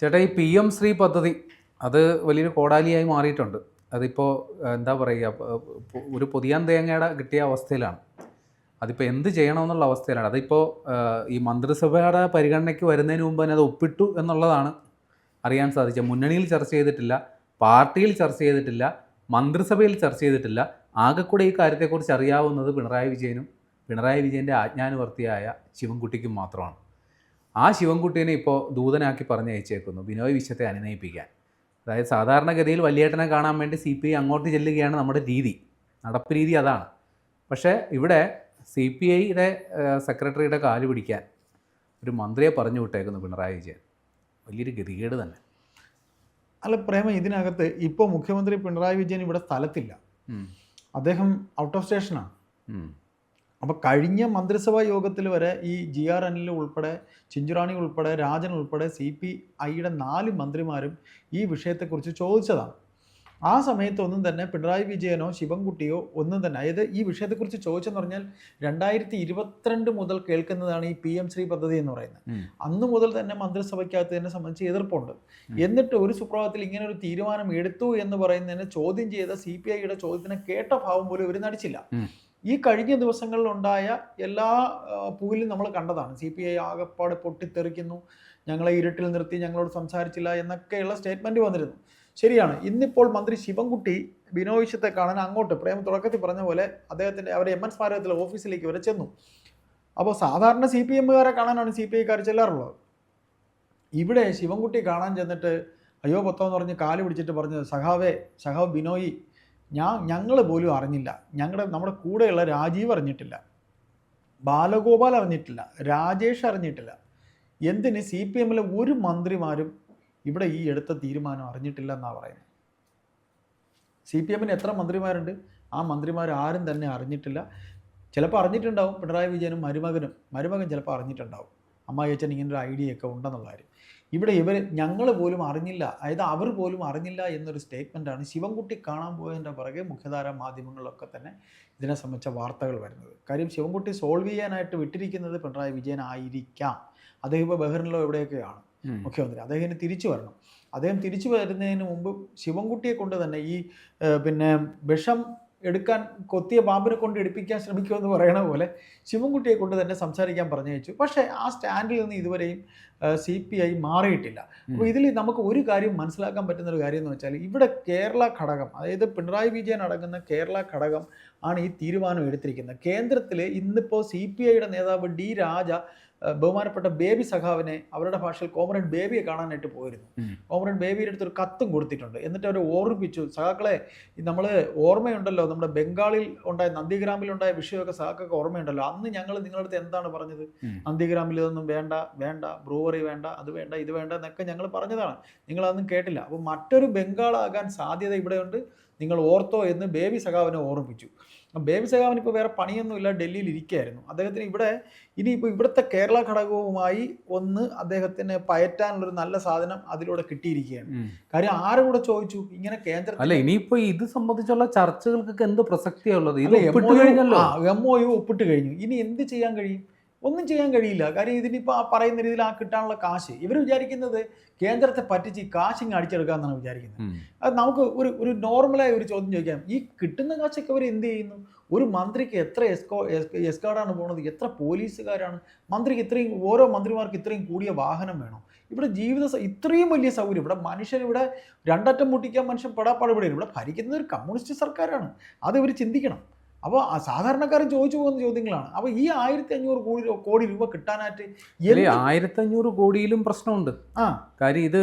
ചേട്ടാ ഈ P M Shri പദ്ധതി അത് വലിയൊരു കോടാലിയായി മാറിയിട്ടുണ്ട്. അതിപ്പോൾ എന്താ പറയുക ഒരു പൊതിയാൻ തേങ്ങയുടെ കിട്ടിയ അവസ്ഥയിലാണ്. അതിപ്പോൾ എന്ത് ചെയ്യണമെന്നുള്ള അവസ്ഥയിലാണ്. അതിപ്പോൾ ഈ മന്ത്രിസഭയുടെ പരിഗണനയ്ക്ക് വരുന്നതിന് മുമ്പ് തന്നെ അത് ഒപ്പിട്ടു എന്നുള്ളതാണ് അറിയാൻ സാധിച്ചത്. മുന്നണിയിൽ ചർച്ച ചെയ്തിട്ടില്ല പാർട്ടിയിൽ ചർച്ച ചെയ്തിട്ടില്ല മന്ത്രിസഭയിൽ ചർച്ച ചെയ്തിട്ടില്ല. ആകെക്കൂടെ ഈ കാര്യത്തെക്കുറിച്ച് അറിയാവുന്നത് പിണറായി വിജയനും പിണറായി വിജയന്റെ ആജ്ഞാനുവർത്തിയായ ശിവൻകുട്ടിക്കും മാത്രമാണ്. ആ ശിവൻകുട്ടീനെ ഇപ്പോൾ ദൂതനാക്കി പറഞ്ഞയച്ചേക്കുന്നു. ബിനോയ് വിശ്വത്തെ അനുനയിപ്പിക്കാൻ. അതായത് സാധാരണഗതിയിൽ വലിയേട്ടനെ കാണാൻ വേണ്ടി സി പി ഐ അങ്ങോട്ട് ചെല്ലുകയാണ് നമ്മുടെ രീതി. നടപ്പ് രീതി അതാണ്. പക്ഷേ ഇവിടെ സി പി ഐയുടെ സെക്രട്ടറിയുടെ കാൽ പിടിക്കാൻ ഒരു മന്ത്രിയെ പറഞ്ഞു വിട്ടേക്കുന്നു പിണറായി വിജയൻ. വലിയൊരു ഗതികേട് തന്നെ. അല്ല പ്രേമ ഇതിനകത്ത് ഇപ്പോൾ മുഖ്യമന്ത്രി പിണറായി വിജയൻ ഇവിടെ സ്ഥലത്തില്ല. അദ്ദേഹം ഔട്ട് ഓഫ് സ്റ്റേഷനാണ്. അപ്പോൾ കഴിഞ്ഞ മന്ത്രിസഭാ യോഗത്തിൽ വരെ ഈ ജി ആർ അനിൽ ഉൾപ്പെടെ ചിഞ്ചുറാണി ഉൾപ്പെടെ രാജൻ ഉൾപ്പെടെ സി പി ഐയുടെ നാല് മന്ത്രിമാരും ഈ വിഷയത്തെക്കുറിച്ച് ചോദിച്ചതാണ്. ആ സമയത്തൊന്നും തന്നെ പിണറായി വിജയനോ ശിവൻകുട്ടിയോ ഒന്നും തന്നെ അതായത് ഈ വിഷയത്തെക്കുറിച്ച് ചോദിച്ചെന്ന് പറഞ്ഞാൽ രണ്ടായിരത്തി ഇരുപത്തിരണ്ട് മുതൽ കേൾക്കുന്നതാണ് ഈ പി എം ശ്രീ പദ്ധതി എന്ന് പറയുന്നത്. അന്ന് മുതൽ തന്നെ മന്ത്രിസഭയ്ക്കകത്ത് തന്നെ സംബന്ധിച്ച് എതിർപ്പുണ്ട്. എന്നിട്ട് ഒരു സുപ്രഭാതത്തിൽ ഇങ്ങനെ ഒരു തീരുമാനം എടുത്തു എന്ന് പറയുന്നതിനെ ചോദ്യം ചെയ്ത സി പി ഐയുടെ ചോദ്യത്തിന് കേട്ട ഭാവം പോലും ഇവർ നടിച്ചില്ല. ഈ കഴിഞ്ഞ ദിവസങ്ങളിലുണ്ടായ എല്ലാ പൂവിലും നമ്മൾ കണ്ടതാണ്. സി പി ഐ ആകപ്പാട് പൊട്ടിത്തെറിക്കുന്നു. ഞങ്ങളെ ഇരുട്ടിൽ നിർത്തി ഞങ്ങളോട് സംസാരിച്ചില്ല എന്നൊക്കെയുള്ള സ്റ്റേറ്റ്മെന്റ് വന്നിരുന്നു. ശരിയാണ്. ഇന്നിപ്പോൾ മന്ത്രി ശിവൻകുട്ടി ബിനോയ് വിശ്വത്തെ കാണാൻ അങ്ങോട്ട് പ്രേമ തുടക്കത്തിൽ പറഞ്ഞ പോലെ അദ്ദേഹത്തിന്റെ അവരെ എം എൻ സ്മാരകത്തിലെ ഓഫീസിലേക്ക് വരെ ചെന്നു. അപ്പോൾ സാധാരണ സി പി എമ്മുകാരെ കാണാനാണ് സി പി ഐക്കാർ ചെല്ലാറുള്ളത്. ഇവിടെ ശിവൻകുട്ടി കാണാൻ ചെന്നിട്ട് അയ്യോ പൊത്തമെന്ന് പറഞ്ഞ് കാൽ പിടിച്ചിട്ട് പറഞ്ഞത് സഹാവേ സഹാവ് ബിനോയി ഞാൻ ഞങ്ങൾ പോലും അറിഞ്ഞില്ല. ഞങ്ങളുടെ നമ്മുടെ കൂടെയുള്ള രാജീവ് അറിഞ്ഞിട്ടില്ല. ബാലഗോപാൽ അറിഞ്ഞിട്ടില്ല. രാജേഷ് അറിഞ്ഞിട്ടില്ല. എന്തിന് സി പി എമ്മിലെ ഒരു മന്ത്രിമാരും ഇവിടെ ഈ എടുത്ത തീരുമാനം അറിഞ്ഞിട്ടില്ല എന്നാണ് പറയുന്നത്? സി പി എമ്മിന് എത്ര മന്ത്രിമാരുണ്ട്? ആ മന്ത്രിമാർ ആരും തന്നെ അറിഞ്ഞിട്ടില്ല. ചിലപ്പോൾ അറിഞ്ഞിട്ടുണ്ടാവും പിണറായി വിജയനും മരുമകനും. മരുമകൻ ചിലപ്പോൾ അറിഞ്ഞിട്ടുണ്ടാവും. അമ്മായി അച്ഛൻ ഇങ്ങനൊരു ഐഡിയ ഒക്കെ ഉണ്ടെന്നുള്ള കാര്യം. ഇവിടെ ഇവർ ഞങ്ങൾ പോലും അറിഞ്ഞില്ല അതായത് അവർ പോലും അറിഞ്ഞില്ല എന്നൊരു സ്റ്റേറ്റ്മെന്റാണ് ശിവൻകുട്ടി കാണാൻ പോയതിന്റെ പുറകെ മുഖ്യധാര മാധ്യമങ്ങളിലൊക്കെ തന്നെ ഇതിനെ സംബന്ധിച്ച വാർത്തകൾ വരുന്നത്. കാര്യം ശിവൻകുട്ടി സോൾവ് ചെയ്യാനായിട്ട് വിട്ടിരിക്കുന്നത് പിണറായി വിജയൻ ആയിരിക്കാം. അദ്ദേഹം ഇപ്പോൾ ബഹ്റിനിലോ എവിടെയൊക്കെയാണ്. മുഖ്യമന്ത്രി. അദ്ദേഹത്തിന് തിരിച്ചു വരണം. അദ്ദേഹം തിരിച്ചു വരുന്നതിന് മുമ്പ് ശിവൻകുട്ടിയെ കൊണ്ട് തന്നെ ഈ പിന്നെ വിഷം എടുക്കാൻ കൊത്തിയ പാമ്പിനെ കൊണ്ട് എടുപ്പിക്കാൻ ശ്രമിക്കുമെന്ന് പറയണ പോലെ ശിവൻകുട്ടിയെ കൊണ്ട് തന്നെ സംസാരിക്കാൻ പറഞ്ഞയച്ചു പക്ഷേ ആ സ്റ്റാൻഡിൽ നിന്ന് ഇതുവരെയും സി പി ഐ മാറിയിട്ടില്ല. അപ്പോൾ ഇതിൽ നമുക്ക് ഒരു കാര്യം മനസ്സിലാക്കാൻ പറ്റുന്ന ഒരു കാര്യം എന്ന് വെച്ചാൽ ഇവിടെ കേരള ഘടകം അതായത് പിണറായി വിജയൻ അടങ്ങുന്ന കേരള ഘടകം ആണ് ഈ തീരുമാനം എടുത്തിരിക്കുന്നത്. കേന്ദ്രത്തിൽ ഇന്നിപ്പോൾ സി പി ഐയുടെ നേതാവ് ഡി രാജ ബഹുമാനപ്പെട്ട ബേബി സഖാവിനെ അവരുടെ ഭാഷയിൽ കോമ്രേഡ് ബേബിയെ കാണാനായിട്ട് പോയിരുന്നു. കോമ്രേഡ് കോമറേഡ് ബേബിയുടെ അടുത്തൊരു കത്തും കൊടുത്തിട്ടുണ്ട്. എന്നിട്ട് അവർ ഓർമ്മിപ്പിച്ചു. സഖാക്കളെ നമ്മൾ ഓർമ്മയുണ്ടല്ലോ നമ്മുടെ ബംഗാളിൽ ഉണ്ടായ നന്ദിഗ്രാമിൽ ഉണ്ടായ വിഷയമൊക്കെ സഖാക്കൾക്ക് ഓർമ്മയുണ്ടല്ലോ. അന്ന് ഞങ്ങൾ നിങ്ങളുടെ അടുത്ത് എന്താണ് പറഞ്ഞത്. നന്ദിഗ്രാമിൽ ഇതൊന്നും വേണ്ട വേണ്ട ബ്രൂവറി വേണ്ട അത് വേണ്ട ഇത് വേണ്ട എന്നൊക്കെ ഞങ്ങൾ പറഞ്ഞതാണ്. നിങ്ങളതൊന്നും കേട്ടില്ല. അപ്പോൾ മറ്റൊരു ബംഗാളാകാൻ സാധ്യത ഇവിടെയുണ്ട്. നിങ്ങൾ ഓർത്തോ എന്ന് ബേബി സഖാവിനെ ഓർമ്മിപ്പിച്ചു. ബേബി സഖാവിന് ഇപ്പോൾ വേറെ പണിയൊന്നുമില്ല ഡൽഹിയിൽ ഇരിക്കുകയായിരുന്നു അദ്ദേഹത്തിന് ഇവിടെ ഇനിയിപ്പോൾ ഇവിടുത്തെ കേരള ഘടകവുമായി ഒന്ന് അദ്ദേഹത്തിന് പയറ്റാനുള്ളൊരു നല്ല സാധനം അതിലൂടെ കിട്ടിയിരിക്കുകയാണ്. കാര്യം ആരും കൂടെ ചോദിച്ചു? ഇങ്ങനെ കേന്ദ്ര അല്ല ഇനിയിപ്പോ ഇത് സംബന്ധിച്ചുള്ള ചർച്ചകൾക്കൊക്കെ എന്ത് പ്രസക്തിയുള്ളത് ഇത് ഒപ്പിട്ട് കഴിഞ്ഞല്ലോ. എം ഒ യു ഒപ്പിട്ട് കഴിഞ്ഞു. ഇനി എന്ത് ചെയ്യാൻ കഴിയും? ഒന്നും ചെയ്യാൻ കഴിയില്ല. കാര്യം ഇതിനിപ്പോൾ ആ പറയുന്ന രീതിയിൽ ആ കിട്ടാനുള്ള കാശ്. ഇവർ വിചാരിക്കുന്നത് കേന്ദ്രത്തെ പറ്റിച്ച് ഈ കാശ് ഇങ്ങ് അടിച്ചെടുക്കാമെന്നാണ് വിചാരിക്കുന്നത്. അത് നമുക്ക് ഒരു ഒരു നോർമലായ ഒരു ചോദ്യം ചോദിക്കാം. ഈ കിട്ടുന്ന കാശൊക്കെ അവർ എന്ത് ചെയ്യുന്നു? ഒരു മന്ത്രിക്ക് എത്ര എസ്കോ എസ്കാർഡാണ് പോകുന്നത് എത്ര പോലീസുകാരാണ്? മന്ത്രിക്ക് ഇത്രയും ഓരോ മന്ത്രിമാർക്ക് ഇത്രയും കൂടിയ വാഹനം വേണം? ഇവിടെ ജീവിത ഇത്രയും വലിയ സൗകര്യം. ഇവിടെ മനുഷ്യൻ ഇവിടെ രണ്ടറ്റം മുട്ടിക്കാൻ മനുഷ്യൻ പെടാപ്പാട് ഇവിടെ ഇവിടെ ഭരിക്കുന്നത് ഒരു കമ്മ്യൂണിസ്റ്റ് സർക്കാരാണ്. അത് ഇവർ ചിന്തിക്കണം. അപ്പോൾ ആ സാധാരണക്കാരൻ ചോദിച്ചു പോകുന്ന ചോദ്യങ്ങളാണ്. അപ്പോൾ ഈ ആയിരത്തി അഞ്ഞൂറ് കോടി കോടി രൂപ കിട്ടാനായിട്ട് ആയിരത്തി അഞ്ഞൂറ് കോടിയിലും പ്രശ്നമുണ്ട്. ആ. കാര്യം ഇത്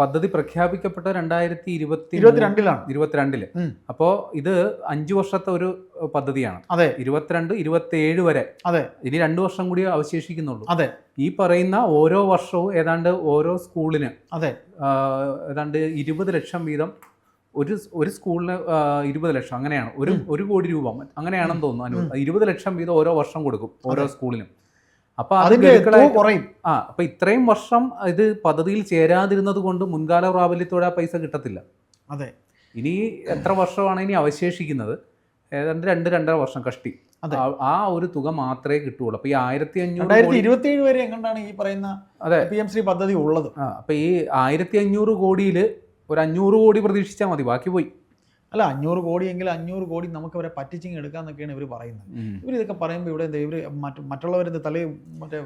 പദ്ധതി പ്രഖ്യാപിക്കപ്പെട്ട രണ്ടായിരത്തി ഇരുപത്തി ഇരുപത്തിരണ്ടിലാണ്. ഇരുപത്തിരണ്ടിൽ. അപ്പോൾ ഇത് അഞ്ചു വർഷത്തെ ഒരു പദ്ധതിയാണ്. അതെ. ഇരുപത്തിരണ്ട് ഇരുപത്തിയേഴ് വരെ. അതെ. ഇനി രണ്ടു വർഷം കൂടി അവശേഷിക്കുന്നുള്ളൂ. അതെ. ഈ പറയുന്ന ഓരോ വർഷവും ഏതാണ്ട് ഓരോ സ്കൂളിന് അതെ. ഏതാണ്ട് ഇരുപത് ലക്ഷം വീതം ഒരു ഒരു സ്കൂളിന് ഇരുപത് ലക്ഷം അങ്ങനെയാണ്. ഒരു. ഒരു കോടി രൂപ അങ്ങനെയാണെന്ന് തോന്നുന്നു ഇരുപത് ലക്ഷം വീതം ഓരോ വർഷം കൊടുക്കും ഓരോ സ്കൂളിനും. അപ്പൊ അത് അതിന്റെ കുറയും. ആ അപ്പൊ ഇത്രയും വർഷം ഇത് പദ്ധതിയിൽ ചേരാതിരുന്നത് കൊണ്ട് മുൻകാല പ്രാബല്യത്തോടെ ആ പൈസ കിട്ടത്തില്ല. അതെ. ഇനി എത്ര വർഷമാണ് ഇനി അവശേഷിക്കുന്നത്? ഏതാണ്ട് രണ്ട് രണ്ടര വർഷം കഷ്ടി. ആ- ഒരു തുക മാത്രമേ കിട്ടുള്ളൂ അപ്പൊ ഈ ആയിരത്തി അഞ്ഞൂറ് ഇരുപത്തി ഏഴ് വരെ എങ്ങനെയാണ് ഈ പറയുന്ന അതെ. പി എം ശ്രീ പദ്ധതി ഉള്ളത്? അപ്പൊ ഈ ആയിരത്തി അഞ്ഞൂറ് കോടിയിൽ ഒരു അഞ്ഞൂറ് കോടി പ്രതീക്ഷിച്ചാൽ മതി. ബാക്കി പോയി. അല്ല അഞ്ഞൂറ് കോടിയെങ്കിൽ അഞ്ഞൂറ് കോടി നമുക്ക് അവരെ പറ്റിച്ചിങ് എടുക്കാന്നൊക്കെയാണ് ഇവർ പറയുന്നത്. ഇവർ ഇതൊക്കെ പറയുമ്പോൾ ഇവിടെ എന്താ ഇവർ മറ്റുള്ളവരെന്ത് മറ്റുള്ളവരുടെ തലയും മറ്റേ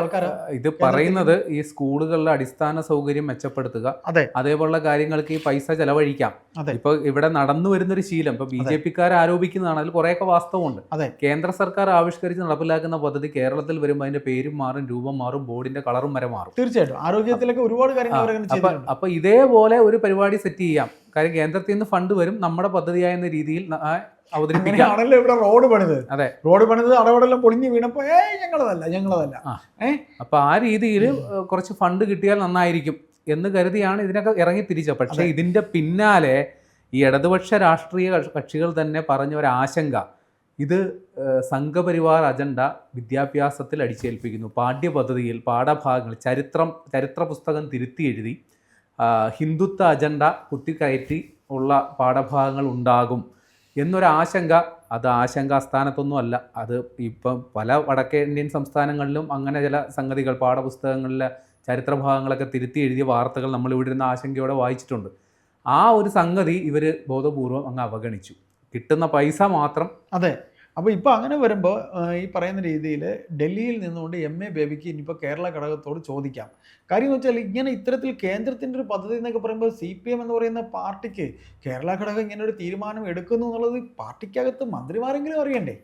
ആൾക്കാർ ഇത് പറയുന്നത് ഈ സ്കൂളുകളിലെ അടിസ്ഥാന സൗകര്യം മെച്ചപ്പെടുത്തുക. അതെ. അതേപോലുള്ള കാര്യങ്ങൾക്ക് ഈ പൈസ ചെലവഴിക്കാം. ഇപ്പൊ ഇവിടെ നടന്നു വരുന്നൊരു ശീലം. ഇപ്പൊ ബി ജെ പിക്കാർ ആരോപിക്കുന്നതാണ്. അതിൽ കുറെയൊക്കെ വാസ്തവമുണ്ട്. കേന്ദ്ര സർക്കാർ ആവിഷ്കരിച്ച് നടപ്പിലാക്കുന്ന പദ്ധതി കേരളത്തിൽ വരുമ്പോൾ അതിന്റെ പേരും മാറും രൂപം മാറും ബോർഡിന്റെ കളറും വരെ മാറും. തീർച്ചയായിട്ടും. ആരോഗ്യത്തിലൊക്കെ ഒരുപാട് കാര്യങ്ങൾ അപ്പൊ ഇതേപോലെ ഒരു പരിപാടി സെറ്റ് ചെയ്യാം. കാര്യം കേന്ദ്രത്തിൽ നിന്ന് ഫണ്ട് വരും നമ്മുടെ പദ്ധതിയായ രീതിയിൽ ന- ആ അവതരിപ്പിക്കാം. അങ്ങനെയാണല്ലോ ഇവിടെ റോഡ് പണിത്. അതെ. റോഡ് പണിത് അടവടെല്ലാം പൊളിഞ്ഞു വീണപ്പോ ഏ ഞങ്ങളതല്ല ഞങ്ങളതല്ല. അപ്പൊ ആ രീതിയിൽ കുറച്ച് ഫണ്ട് കിട്ടിയാൽ നന്നായിരിക്കും എന്ന് കരുതിയാണ് ഇതിനൊക്കെ ഇറങ്ങി തിരിച്ചത്. പക്ഷെ ഇതിന്റെ പിന്നാലെ ഈ ഇടതുപക്ഷ രാഷ്ട്രീയ കക്ഷ- കക്ഷികൾ തന്നെ പറഞ്ഞ ഒരു ആശങ്ക. ഇത് ഏഹ്, സംഘപരിവാർ അജണ്ട വിദ്യാഭ്യാസത്തിൽ അടിച്ചേൽപ്പിക്കുന്നു. പാഠ്യപദ്ധതിയിൽ പാഠഭാഗങ്ങൾ ചരിത്രം ചരിത്ര പുസ്തകം തിരുത്തി എഴുതി ഹിന്ദുത്വ അജണ്ട കുത്തിക്കയറ്റി ഉള്ള പാഠഭാഗങ്ങൾ ഉണ്ടാകും എന്നൊരാശങ്ക അത് ആശങ്ക ആസ്ഥാനത്തൊന്നും അല്ല. അത് ഇപ്പം പല വടക്കേ ഇന്ത്യൻ സംസ്ഥാനങ്ങളിലും അങ്ങനെ ചില സംഗതികൾ പാഠപുസ്തകങ്ങളിലെ ചരിത്രഭാഗങ്ങളൊക്കെ തിരുത്തി എഴുതിയ വാർത്തകൾ നമ്മൾ ഇവിടെ ഇരുന്ന് ആശങ്കയോടെ വായിച്ചിട്ടുണ്ട്. ആ ഒരു സംഗതി ഇവർ ബോധപൂർവം അങ്ങ് അവഗണിച്ചു. കിട്ടുന്ന പൈസ മാത്രം അതെ. അപ്പോൾ ഇപ്പോൾ അങ്ങനെ വരുമ്പോൾ ഈ പറയുന്ന രീതിയിൽ ഡൽഹിയിൽ നിന്നുകൊണ്ട് എം എ ബേബിക്ക് ഇനിയിപ്പോൾ കേരള ഘടകത്തോട് ചോദിക്കാം. കാര്യം എന്ന് വെച്ചാൽ ഇങ്ങനെ ഇത്തരത്തിൽ കേന്ദ്രത്തിന്റെ ഒരു പദ്ധതി എന്നൊക്കെ പറയുമ്പോൾ സി പി എം എന്ന് പറയുന്ന പാർട്ടിക്ക് കേരള ഘടകം ഇങ്ങനെ ഒരു തീരുമാനം എടുക്കുന്നു എന്നുള്ളത് പാർട്ടിക്കകത്ത് മന്ത്രിമാരെങ്കിലും അറിയണ്ടേ?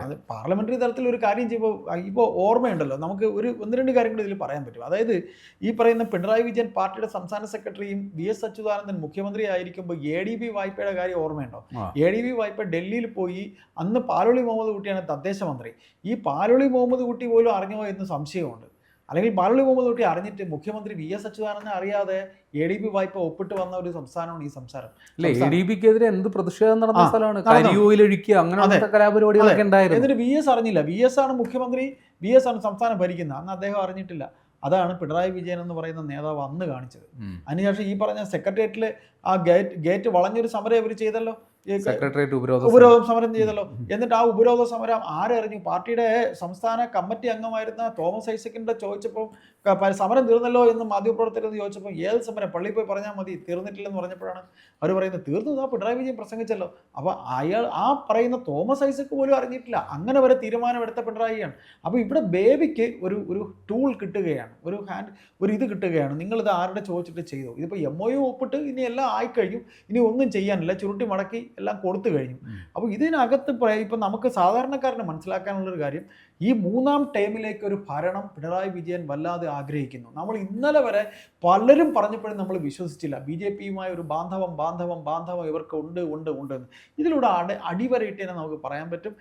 അതെ. പാർലമെന്ററി തലത്തിൽ ഒരു കാര്യം ചെയ്യുമ്പോൾ ഇപ്പോൾ ഓർമ്മയുണ്ടല്ലോ നമുക്ക് ഒരു ഒന്ന് രണ്ട് കാര്യങ്ങൾ ഇതിൽ പറയാൻ പറ്റും അതായത് ഈ പറയുന്ന പിണറായി വിജയൻ പാർട്ടിയുടെ സംസ്ഥാന സെക്രട്ടറിയും വി എസ് അച്യുതാനന്ദൻ മുഖ്യമന്ത്രി ആയിരിക്കുമ്പോൾ എ ഡി ബി വായ്പയുടെ കാര്യം ഓർമ്മയുണ്ടോ. എ ഡി ബി വായ്പ ഡൽഹിയിൽ പോയി അന്ന് പാലോളി മുഹമ്മദ് കുട്ടിയാണ് തദ്ദേശ മന്ത്രി ഈ പാലോളി മുഹമ്മദ് കുട്ടി പോലും അറിഞ്ഞോ എന്ന് സംശയമുണ്ട് അല്ലെങ്കിൽ പാലോളി മുഹമ്മദ് കുട്ടി അറിഞ്ഞിട്ട് മുഖ്യമന്ത്രി വി എസ് അച്യുതാനന്ദൻ അറിയാതെ എ ഡി ബി വായ്പ ഒപ്പിട്ട് വന്ന ഒരു സംസ്ഥാനമാണ് ഈ സംസാരം അല്ലെ എ. ഡി ബിക്കെതിരെ എന്ത് പ്രതിഷേധം നടന്ന സ്ഥലമാണ്. അങ്ങനെ. കലാപരിപാടികളൊക്കെ ഉണ്ടായിരുന്നു. എന്നിട്ട് വി എസ് അറിഞ്ഞില്ല. വി എസ് ആണ് മുഖ്യമന്ത്രി വി എസ് ആണ് സംസ്ഥാനം ഭരിക്കുന്നത്. അന്ന് അദ്ദേഹം അറിഞ്ഞിട്ടില്ല. അതാണ് പിണറായി വിജയൻ എന്ന് പറയുന്ന നേതാവ് അന്ന് കാണിച്ചത്. അതിനുശേഷം ഈ പറഞ്ഞ സെക്രട്ടേറിയറ്റിൽ ആ ഗേറ്റ് ഗേറ്റ് വളഞ്ഞൊരു സമരം ഇവർ ചെയ്തല്ലോ. സെക്രട്ടേറിയറ്റ് ഉപരോധ ഉപരോധം സമരം. ചെയ്തല്ലോ. എന്നിട്ട് ആ ഉപരോധ സമരം ആരറിഞ്ഞു? പാർട്ടിയുടെ സംസ്ഥാന കമ്മിറ്റി അംഗമായിരുന്ന തോമസ് ഐസക്കിന്റെ ചോദിച്ചപ്പോൾ സമരം തീർന്നല്ലോ എന്ന് മാധ്യമപ്രവർത്തകർ ചോദിച്ചപ്പോൾ ഏത് സമരം? പള്ളിയിൽ പോയി പറഞ്ഞാൽ മതി തീർന്നിട്ടില്ലെന്ന് പറഞ്ഞപ്പോഴാണ് അവർ പറയുന്നത്. തീർന്നു ആ പിണറായി വിജയൻ പ്രസംഗിച്ചല്ലോ. അപ്പോൾ അയാൾ ആ പറയുന്ന തോമസ് ഐസക്ക് പോലും അറിഞ്ഞിട്ടില്ല. അങ്ങനെ വരെ തീരുമാനമെടുത്ത പിണറായിയാണ്. അപ്പോൾ ഇവിടെ ബേബിക്ക് ഒരു ഒരു ടൂൾ കിട്ടുകയാണ്. ഒരു ഹാൻഡ് ഒരു ഇത് കിട്ടുകയാണ്. നിങ്ങൾ ഇത് ആരുടെ ചോദിച്ചിട്ട് ചെയ്തു? ഇതിപ്പോൾ എം ഒ ഒപ്പിട്ട് ഇനി എല്ലാം ആയിക്കഴിഞ്ഞു. ഇനി ഒന്നും ചെയ്യാനില്ല. ചുരുട്ടി മടക്കി എല്ലാം കൊടുത്തു കഴിഞ്ഞു. അപ്പോൾ ഇതിനകത്ത് ഇപ്പം നമുക്ക് സാധാരണക്കാരന് മനസ്സിലാക്കാനുള്ളൊരു കാര്യം ഈ മൂന്നാം ടൈമിലേക്ക് ഒരു ഭരണം പിണറായി വിജയൻ വല്ലാതെ ആഗ്രഹിക്കുന്നു. നമ്മൾ ഇന്നലെ വരെ പലരും പറഞ്ഞപ്പോഴും നമ്മൾ വിശ്വസിച്ചില്ല. ബി ജെ പിയുമായ ഒരു ബാന്ധവം ബാന്ധവം ബാന്ധവം ഇവർക്ക് ഉണ്ട് ഉണ്ട് ഉണ്ട് എന്ന്. ഇതിലൂടെ അടി അടിവരയിട്ട് തന്നെ നമുക്ക് പറയാൻ പറ്റും.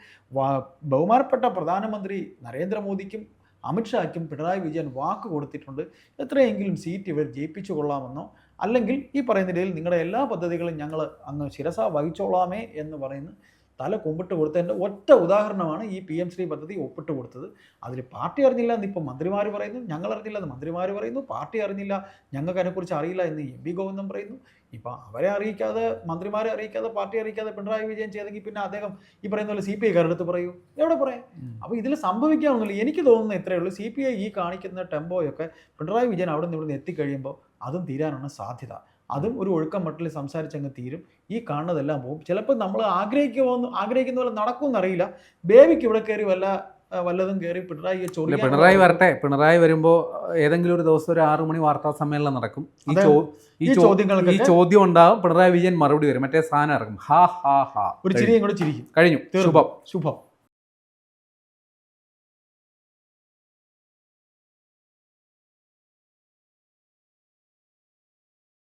ബഹുമാനപ്പെട്ട പ്രധാനമന്ത്രി നരേന്ദ്രമോദിക്കും അമിത്ഷായ്ക്കും പിണറായി വിജയൻ വാക്ക് കൊടുത്തിട്ടുണ്ട്. എത്രയെങ്കിലും സീറ്റ് ഇവർ ജയിപ്പിച്ചു കൊള്ളാമെന്നോ അല്ലെങ്കിൽ ഈ പറയുന്ന രീതിയിൽ നിങ്ങളുടെ എല്ലാ പദ്ധതികളും ഞങ്ങൾ അങ്ങ് ശിരസ വഹിച്ചോളാമേ എന്ന് പറയുന്ന തല കുമ്പിട്ട് കൊടുത്തതിന്റെ ഒറ്റ ഉദാഹരണമാണ് ഈ പി എം ശ്രീ പദ്ധതി ഒപ്പിട്ട് കൊടുത്തത്. അതിൽ പാർട്ടി അറിഞ്ഞില്ല എന്ന് ഇപ്പോൾ മന്ത്രിമാർ പറയുന്നു ഞങ്ങൾ അറിഞ്ഞില്ല എന്ന് മന്ത്രിമാർ പറയുന്നു പാർട്ടി അറിഞ്ഞില്ല ഞങ്ങൾക്ക് അതിനെക്കുറിച്ച് അറിയില്ല എന്ന് എം പി ഗോവിന്ദൻ പറയുന്നു. ഇപ്പം അവരെ അറിയിക്കാതെ മന്ത്രിമാരെ അറിയിക്കാതെ പാർട്ടി അറിയിക്കാതെ പിണറായി വിജയൻ ചെയ്തെങ്കിൽ പിന്നെ അദ്ദേഹം ഈ പറയുന്ന പോലെ സി പി ഐക്കാരെടുത്ത് പറയൂ? എവിടെ പറയാം. അപ്പോൾ ഇതിൽ സംഭവിക്കാവുന്നില്ല എനിക്ക് തോന്നുന്നത് ഇത്രയേ ഉള്ളൂ. സി പി ഐ ഈ കാണിക്കുന്ന ടെമ്പോയൊക്കെ പിണറായി വിജയൻ അവിടെ നിന്ന് ഇവിടുന്ന് എത്തിക്കഴിയുമ്പോൾ അതും തീരാനാണ് സാധ്യത. അതും ഒരു ഒഴുക്കം മട്ടിൽ സംസാരിച്ചങ്ങ് തീരും. ഈ കാണുന്നതെല്ലാം പോകും. ചിലപ്പോൾ നമ്മൾ ആഗ്രഹിക്കുമോ ആഗ്രഹിക്കുന്ന പോലെ നടക്കുമെന്നറിയില്ല. ബേബിക്ക് ഇവിടെ കയറി വല്ല വല്ലതും കയറി പിണറായി ചൊറിയാനുള്ള- പിണറായി വരട്ടെ. പിണറായി വരുമ്പോൾ ഏതെങ്കിലും ഒരു ദിവസം ഒരു ആറു മണി വാർത്താ സമ്മേളനം നടക്കും. ഈ ചോദ്യങ്ങൾ ഈ ചോദ്യം ഉണ്ടാവും. പിണറായി വിജയൻ മറുപടി വരും. മറ്റേ സാധനം ഇറക്കും. ഹാ ഹാ ഹാ. ഒരു. ചിരിയും കൂടെ ചിരിക്കും. കഴിഞ്ഞു. ശുഭം. ശുഭം.